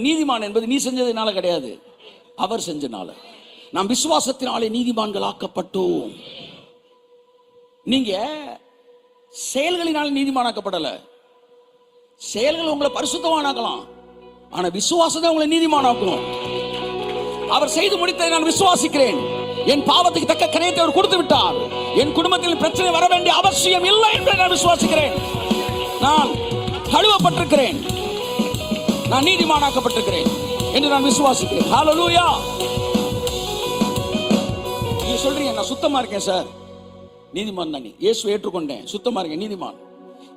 நீதிமான் என்பது நீ செஞ்சதுனால கிடையாது. அவர் செஞ்சனால. நாம் விசுவாசத்தினாலே நீதிமான்கள் ஆக்கப்பட்டோம். நீங்க செயல்களினால நீதிமானாக்கப்படல. செயல்கள் உங்களை பரிசுத்தமானாக்கலாம் ஆனா விசுவாசத்தை உங்களை நீதிமானாக்கணும் அவர் செய்து முடித்ததை நான் விசுவாசிக்கிறேன். என் பாவத்துக்கு தக்க கிரயத்தை அவர் கொடுத்து விட்டார். என் குடும்பத்தில் பிரச்சனை வர வேண்டிய அவசியம் இல்லை என்று நான் விசுவாசிக்கிறேன். நான் கழுவப்பட்டிருக்கிறேன். நான் நீதிமானாக்கப்பட்டிருக்கிறேன் என்று நான் விசுவாசிக்கிறேன். ஹalleluya நீ சொல்றீங்க நான் சுத்தமா இருக்கேன் சார். நீதிமான் தான். நீ ஏற்றுக்கொண்டேன். சுத்தமா இருக்கேன் நீதிமான்.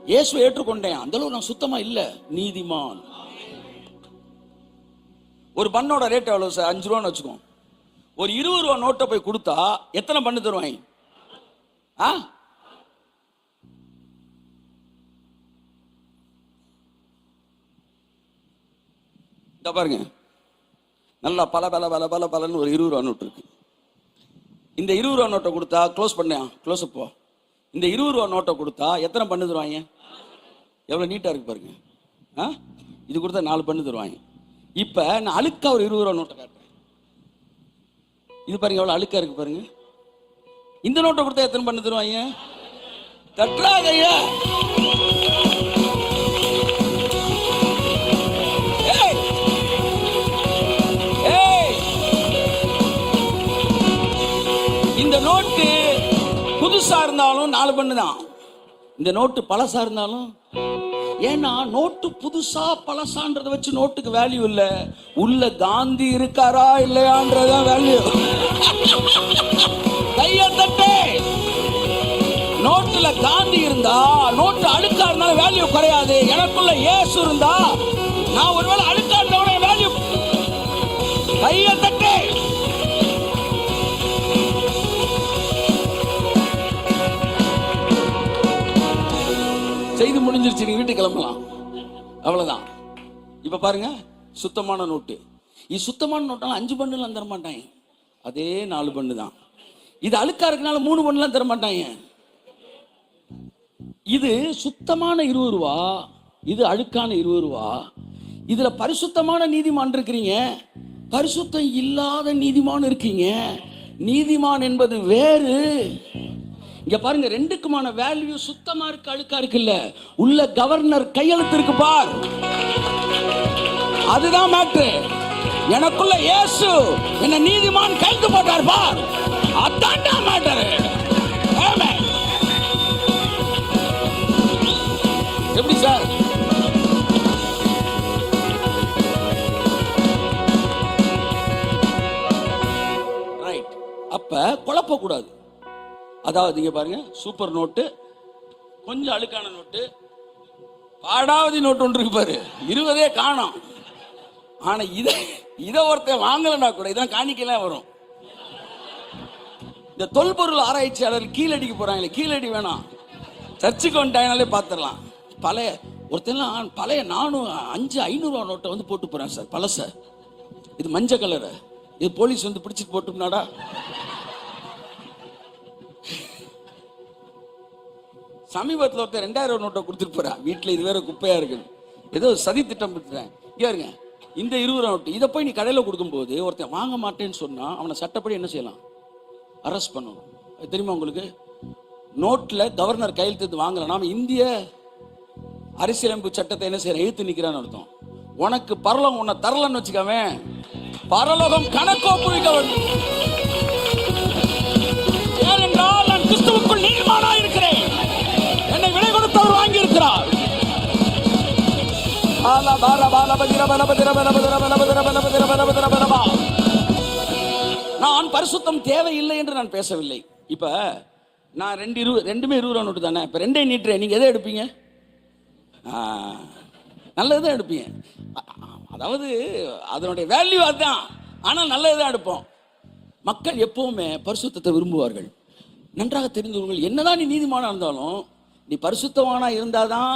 இயேசு ஏற்றுக்கொண்டேன். அந்த அளவு நான் சுத்தமா இல்ல. நீதிமான். ஒரு பண்ணோட ரேட் எவ்வளவு சார்? அஞ்சு ரூபான்னு வச்சுக்கோ. ஒரு இருபது ரூபா நோட்டை போய் கொடுத்தா எத்தனை பண்ணு தருவாங்க? ஆ? இதை பாருங்க. நல்லா பல பல பல பல பலன்னு ஒரு இருபது ரூபா நோட்டு இருக்கு. இந்த இருபது ரூபா நோட்டை கொடுத்தா க்ளோஸ் பண்ணேன் க்ளோஸ் அப்போ இந்த இருபது ரூபா நோட்டை கொடுத்தா எத்தனை பண்ணு தருவாங்க? எவ்வளோ நீட்டாக இருக்கு பாருங்க. ஆ? இது கொடுத்தா நாலு பண்ணு தருவாங்க. இப்போ நான் அழுக்கா ஒரு இருபது ரூபா நோட்டை காட்டுறேன். இது பாருங்க எவ்வளோ அழுக்கா இருக்கு பாருங்க. இந்த நோட்டை கொடுத்தா எத்தனை பண்ணு தருவாங்க? தட்டுறாங்க நாலு பண்ணு தான் இந்த நோட்டு பழசா இருந்தாலும் ஏன்னா நோட்டு புதுசா பழசான்றதை வச்சு நோட்டுக்கு வேல்யூ இல்ல. உள்ள காந்தி இருக்காரா இல்லையான்றதுதான் வேல்யூ கைய நோட்டுல காந்தி இருந்தா நோட்டு அழுக்கா இருந்தாலும் வேல்யூ குறையாது. எனக்குள்ள ஏசு இருந்தா நான் ஒருவேளை செய்து முடிஞ்சிருச்சு நீங்க வீட்டுக்கு கிளம்பலாம். அவ்வளவுதான். இப்ப பாருங்க சுத்தமான நோட்டு. இது சுத்தமான நோட்டெல்லாம் அஞ்சு பண்ணுலாம் தர மாட்டாங்க அதே நாலு பண்ணு தான் இது அழுக்கா இருக்கனால மூணு பண்ணுலாம் தர மாட்டாங்க இது சுத்தமான இருபது ரூபா இது அழுக்கான இருபது ரூபா. இதுல பரிசுத்தமான நீதிமான் இருக்கிறீங்க. பரிசுத்தம் இல்லாத நீதிமான் இருக்கீங்க. நீதிமான் என்பது வேறு. இங்க பாருங்க ரெண்டுக்குமான வேல்யூ சுத்தமா இருக்கு அழுக்கா இருக்குல்ல உள்ள கவர்னர் கையெழுத்து இருக்கு பார். அதுதான் மேட்ரு எனக்குள்ள இயேசு என்ன நீதிமான் கைது போட்டார் பார். அதான்டா மேட்டர் எப்படி சார்? ரைட் அப்ப குழப்பக்கூடாது. அதாவது இங்க பாருங்க சூப்பர் நோட்டு கொஞ்சம் அழுக்கான நோட்டு பாடாவதி நோட்டு ஒன்று இருக்கு பாரு இருபதே காணும். ஆனா இத இதை ஒருத்தன் வாங்கலன்னா கூட இதான் காணிக்கலாம் வரும். இந்த தொல்பொருள் ஆராய்ச்சியாளர் கீழடிக்கு போறாங்களே கீழடி வேணாம். சர்ச்சுக்கு வந்துட்டாங்கனாலே பார்த்துடலாம் பழைய ஒருத்தன்லாம் பழைய நானூறு அஞ்சு ஐநூறுவா நோட்டை வந்து போட்டு போறேன் சார் பழச. இது மஞ்சள் கலரு இது போலீஸ் வந்து பிடிச்சிட்டு போட்டோம்னாடா சமீபத்தில் ஒருத்தர் ரெண்டாயிரம் நோட்டை கொடுத்துட்டு போறா. வீட்டில் இது வேற குப்பையா இருக்கு ஏதோ சதி திட்டம் பண்ணுறேன் இருங்க இந்த இருபது நோட்டு இதை போய் நீ கடையில் கொடுக்கும்போது ஒருத்தன் வாங்க மாட்டேன்னு சொன்னால் அவனை சட்டப்படி என்ன செய்யலாம்? அரெஸ்ட் பண்ணணும் தெரியுமா உங்களுக்கு? நோட்டில் கவர்னர் கையெழுத்து வாங்கலை. நாம் இந்திய அரசியலமைப்பு சட்டத்தை என்ன செய்யற? எழுத்து நிற்கிறான்னு அர்த்தம். உனக்கு பரலோகம் உன்னை தரலன்னு வச்சுக்காமே. பரலோகம் கணக்கோ ஒப்புவிக்க வேண்டும் ஏனென்றால் நான் கிறிஸ்துவுக்குள் நீதிமானா இருக்கிறேன் பால பால பால பதிர பல பதிர பல பதிர பல பதிர பல பதிர பல பதிர பலபா. நான் பரிசுத்தம் தேவையில்லை என்று நான் பேசவில்லை. இப்ப நான் ரெண்டு இருபது ரெண்டுமே இருபது ரூபா நோட்டு தானே? இப்ப ரெண்டே நீட்டுறேன் நீங்க எதை எடுப்பீங்க? நல்லது நல்லதுதான் எடுப்பீங்க. அதாவது அதனுடைய வேல்யூ அதுதான். ஆனால் நல்லதுதான் எடுப்போம். மக்கள் எப்பவுமே பரிசுத்தத்தை விரும்புவார்கள். நன்றாக தெரிந்தவர்கள் என்னதான் நீ நீதிமானா இருந்தாலும் நீ பரிசுத்தமானா இருந்தாதான்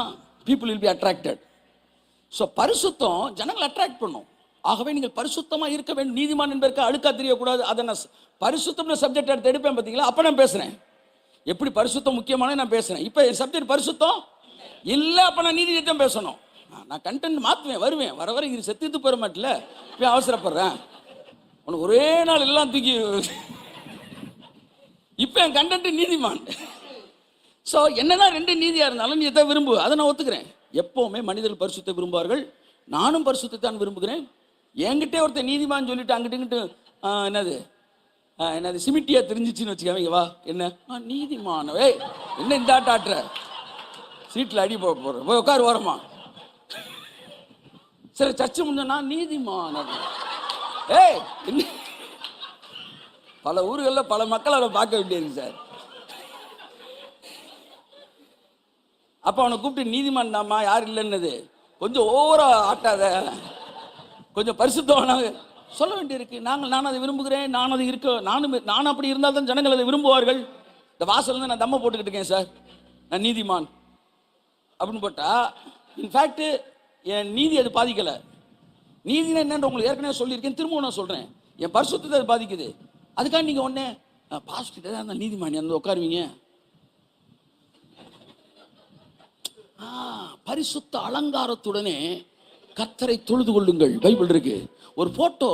people will be attracted so பரிசுத்தம் ஜனங்களை அட்ராக்ட் பண்ணும். ஆகவே நீங்கள் பரிசுத்தமாக இருக்க வேண்டும். நீதிமான் என்பதற்கு அழுக்கா தெரியக்கூடாது. அதை நான் பரிசுத்தம்னு சப்ஜெக்ட் எடுத்து எடுப்பேன் பார்த்தீங்களா அப்போ நான் பேசுகிறேன் எப்படி பரிசுத்தம் முக்கியமான நான் பேசுகிறேன் இப்போ என் சப்ஜெக்ட் பரிசுத்தம்? இல்லை அப்போ நான் நீதி பேசணும். நான் கண்டென்ட் மாற்றுவேன் வருவேன். வர வர இது செத்துத்து போகிற மாட்டல போய் அவசரப்படுறேன். உனக்கு ஒரே நாள் எல்லாம் தூக்கி இப்போ என் கண்டென்ட் நீதிமான். ஸோ என்னதான் ரெண்டு நீதியாக இருந்தாலும் நீ எதை விரும்பு? அதை நான் ஒத்துக்கிறேன். எப்போவுமே மனிதர்கள் பரிசுத்தை விரும்புவார்கள். நானும் பரிசுத்தான் விரும்புகிறேன். என்கிட்டே ஒருத்தர் நீதிமான் சொல்லிட்டு அங்கிட்டு இங்கிட்டு என்னது? என்னது? சிமிட்டியா தெரிஞ்சிச்சுன்னு வச்சுக்கோங்க வா. என்ன? ஆ நீதிமானவே. என்ன இந்த ஆட்டாட்டுற சீட்டில் அடி போட போகிறேன் போய் உட்காரு ஓரமா. சரி சர்ச்சு முன்ன நீதிமானது ஏய் பல ஊர்களில் பல மக்களை அதை பார்க்க வேண்டியிருக்கு சார். அப்போ அவனை கூப்பிட்டு நீதிமான் தாம்மா யார் இல்லைன்னது? கொஞ்சம் ஓவரா ஆட்டாத. கொஞ்சம் பரிசுத்தவனாக சொல்ல வேண்டியிருக்கு. நாங்கள் நான் அதை விரும்புகிறேன் நான் அது இருக்க நானும் நான் அப்படி இருந்தால் தான் ஜனங்கள் அதை விரும்புவார்கள். இந்த வாசல் நான் தம்ம போட்டுக்கிட்டு இருக்கேன் சார். நான் நீதிமான். அப்படின்னு போட்டா இன்ஃபேக்ட் என் நீதி அது பாதிக்கலை. நீதினா என்னன்ற உங்களுக்கு ஏற்கனவே சொல்லியிருக்கேன். திரும்பவும் நான் சொல்கிறேன் என் பரிசுத்தத்தை அது பாதிக்குது. அதுக்காக நீங்கள் ஒன்று பாஸ்ட் தான் நீதிமான் வந்து உட்காருவீங்க ஆ, பரிசுத்த அலங்காரத்துடனே கத்தரை தொழுது கொள்ளுங்கள். பைபிள் இருக்கு. ஒரு போட்டோ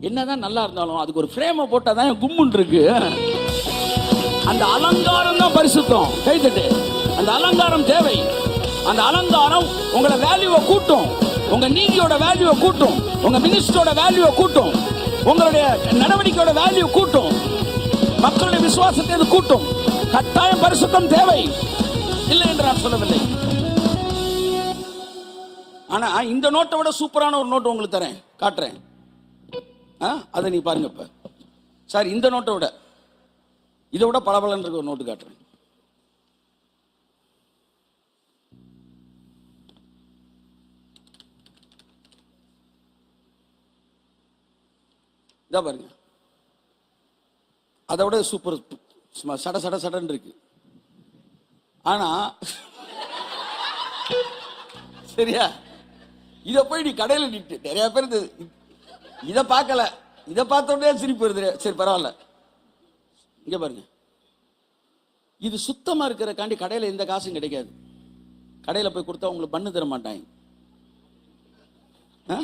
என்னதான் நல்லா இருந்தாலும் அதுக்கு ஒரு ஃப்ரேமை போட்டால் தான் கும்முன் இருக்கு. அந்த அலங்காரம் தான் பரிசுத்தம். கைத்தட்டு அந்த அலங்காரம் தேவை. அந்த அலங்காரம் உங்களை வேல்யூவை கூட்டும். உங்க நீதியோட வேல்யூவை கூட்டும். உங்க மினிஸ்டரோட வேல்யூவை கூட்டும். உங்களுடைய நடவடிக்கையோட வேல்யூ கூட்டும். மக்களுடைய விசுவாசத்தை கூட்டும். கட்டாயம் பரிசுத்தம் தேவை. இல்லை என்று நான் சொல்லவில்லை. ஆனா இந்த நோட்டை விட சூப்பரான ஒரு நோட்டு உங்களுக்கு தரேன். காட்டுறேன். ஆ அதை நீ பாருங்க இப்ப. சார் இந்த நோட்டை விட. இதை விட பளபளன்னு இருக்க ஒரு நோட்டு காட்டுறேன். இதா பாருங்க. அதை விட சூப்பர் சும்மா சட சட சடன் இருக்கு. ஆனா சரியா? இதை போய் நீ கடையில் நிட்டு. நிறைய பேர் இது இதை பார்க்கல. இதை பார்த்தோடனே சிரிப்பு வருது சரி பரவாயில்ல. இங்க பாருங்க. இது சுத்தமா இருக்கிறக்காண்டி கடையில் எந்த காசும் கிடைக்காது. கடையில் போய் கொடுத்தா உங்களுக்கு பண்ணு தர மாட்டாங்க. ஆ?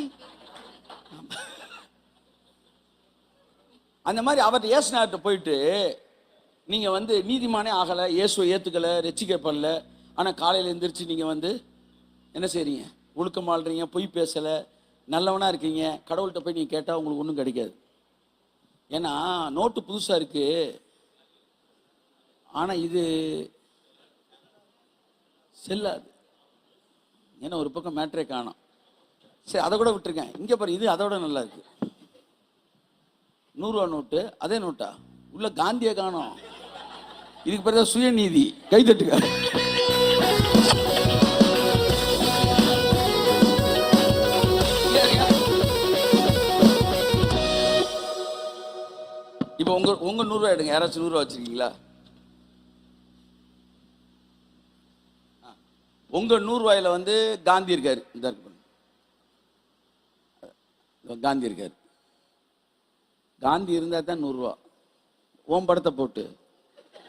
அந்த மாதிரி அவர் ஏசுனார்ட்ட போயிட்டு நீங்க வந்து நீதிமானே ஆகலை இயேசுவை ஏத்துக்கல ரசிக்கப்படல ஆனா காலையில எந்திரிச்சு நீங்க வந்து என்ன செய்றீங்க? ஒழுக்கம் ஆள்றீங்க பொய் பேசலை நல்லவனாக இருக்கீங்க கடவுள்கிட்ட போய் நீங்கள் கேட்டால் உங்களுக்கு ஒன்றும் கிடைக்காது. ஏன்னா நோட்டு புதுசாக இருக்குது ஆனால் இது செல்லாது. ஏன்னா ஒரு பக்கம் மேட்ரே காணும். சரி அதை கூட விட்டுருக்கேன் இங்கே பாரு இது அதோட நல்லா இருக்கு. நூறுரூவா நோட்டு அதே நோட்டா? உள்ள காந்தியை காணும். இதுக்கு பிறகு சுயநீதி. கைதட்டுக்க இப்போ உங்க உங்க நூறுரூவா எடுங்க. யாராச்சும் நூறுரூவா வச்சிருக்கீங்களா? உங்கள் உங்க வந்து காந்தி இருக்காரு. இந்த காந்தி இருக்காரு. காந்தி இருந்தால் தான் நூறுரூவா ஓம் படத்தை போட்டு.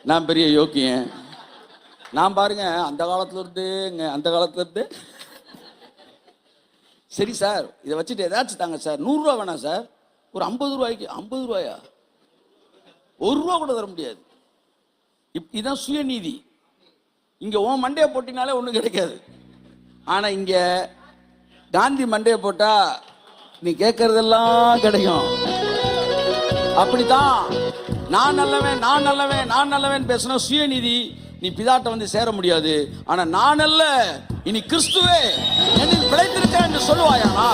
நான் பெரிய யோக்கியன். நான் பாருங்க அந்த காலத்துல இருந்து அந்த காலத்துல இருந்து. சரி சார். இதை வச்சுட்டு ஏதாச்சும் தாங்க சார். நூறுரூவா வேணாம் சார். ஒரு ஐம்பது ரூபாய்க்கு ஐம்பது ரூபாயா? ஒரு ரூபா கூட தர முடியாது. இப் இதான் சுயநீதி. இங்கே உன் மண்டையை போட்டினாலே ஒன்றும் கிடைக்காது. ஆனால் இங்கே காந்தி மண்டையை போட்டா நீ கேட்கறதெல்லாம் கிடைக்கும். அப்படித்தான். நான் நல்லவன் நான் நல்லவன் நான் நல்லவன் பேசினா சுயநீதி. நீ பிதாட்ட வந்து சேர முடியாது. ஆனா நான் அல்ல இனி கிறிஸ்துவே என்னில் பிழைத்திருக்க என்று சொல்லுவாயானா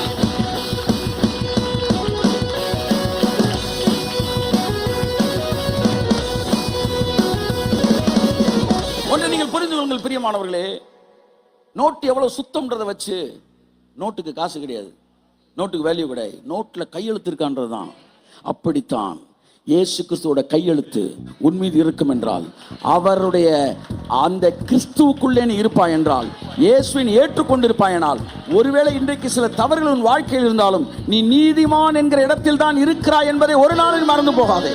புரிந்து கொள்ளுங்கள் பிரியமானவர்களே. நோட்டு எவ்வளவு சுத்தம்ன்றதை வச்சு நோட்டுக்கு காசு கிடையாது. நோட்டுக்கு வேல்யூ கிடையாது. நோட்டில் கையெழுத்து இருக்கான்றது தான் அப்படித்தான் இயேசு கிறிஸ்துவோட கையெழுத்து உன் மீது இருக்கும் என்றால் அவருடைய அந்த கிறிஸ்துவுக்குள்ளே நீ இருப்பாய் என்றால் இயேசுவின் ஏற்றுக்கொண்டிருப்பாயனால் ஒருவேளை இன்றைக்கு சில தவறுகள் உன் வாழ்க்கையில் இருந்தாலும் நீ நீதிமான் என்கிற இடத்தில் தான் இருக்கிறாய் என்பதை ஒரு நாளில் மறந்து போகாதே.